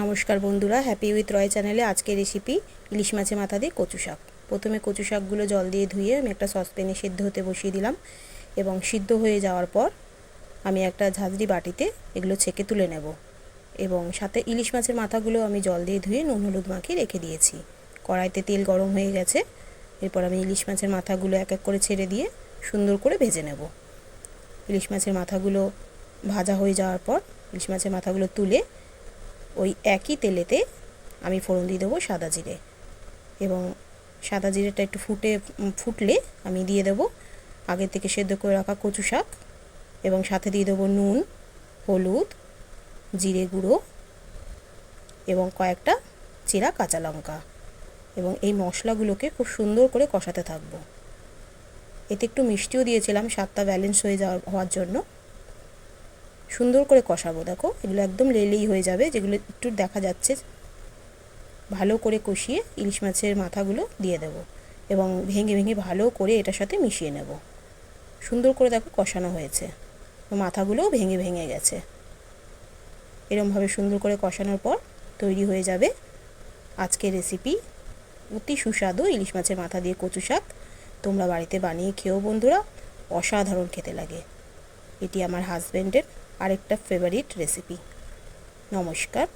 নমস্কার বন্ধুরা happy with রয় চ্যানেলে আজকের রেসিপি ইলিশ মাছের মাথা দিয়ে কচু শাক। প্রথমে কচু শাকগুলো জল দিয়ে ধুয়ে আমি একটা সসপ্যানে সিদ্ধ হতে বসিয়ে দিলাম এবং সিদ্ধ হয়ে যাওয়ার পর আমি একটা ঝাঁঝরি বাটিতে এগুলো ছেঁকে তুলে নেব এবং সাথে ইলিশ মাছের মাথাগুলো আমি জল দিয়ে ধুয়ে নুন হলুদ মাখিয়ে রেখে দিয়েছি। কড়াইতে তেল গরম হয়ে গেছে, এরপর আমি ইলিশ মাছের মাথাগুলো এক এক করে ছেড়ে দিয়ে সুন্দর করে ভেজে নেব। ইলিশ মাছের মাথাগুলো ভাজা হয়ে যাওয়ার পর ইলিশ মাছের মাথাগুলো তুলে ওই একই তেলেতে আমি ফোড়ন দিয়ে দেবো সাদা জিরে। এবং সাদা জিরেটা একটু ফুটে ফুটলে আমি দিয়ে দেবো আগে থেকে সেদ্ধ করে রাখা কচু শাক এবং সাথে দিয়ে দেবো নুন, হলুদ, জিরে গুঁড়ো এবং কয়েকটা চেরা কাঁচা লঙ্কা। এবং এই মশলাগুলোকে খুব সুন্দর করে কষাতে থাকব। এতে একটু মিষ্টিও দিয়েছিলাম, স্বাদটা ব্যালেন্স হয়ে যাওয়ার, হওয়ার জন্য। সুন্দর করে কষাবো, দেখো। এগুলো একদম লেলেই হয়ে যাবে, যেগুলো একটু দেখা যাচ্ছে। ভালো করে কষিয়ে ইলিশ মাছের মাথাগুলো দিয়ে দেব এবং ভেঙে ভেঙে ভালো করে এটার সাথে মিশিয়ে নেব। সুন্দর করে দেখো কষানো হয়েছে। মাথাগুলোও ভেঙে ভেঙে গেছে। এরমভাবে সুন্দর করে কষানোর পর তৈরি হয়ে যাবে আজকের রেসিপি অতি সুস্বাদু ইলিশ মাছের মাথা দিয়ে কচু শাক। তোমরা বাড়িতে বানিয়ে খেয়েও বন্ধুরা, অসাধারণ খেতে লাগে। এটি আমার হাজব্যান্ডের আরেকটা ফেভারিট রেসিপি নমস্কার।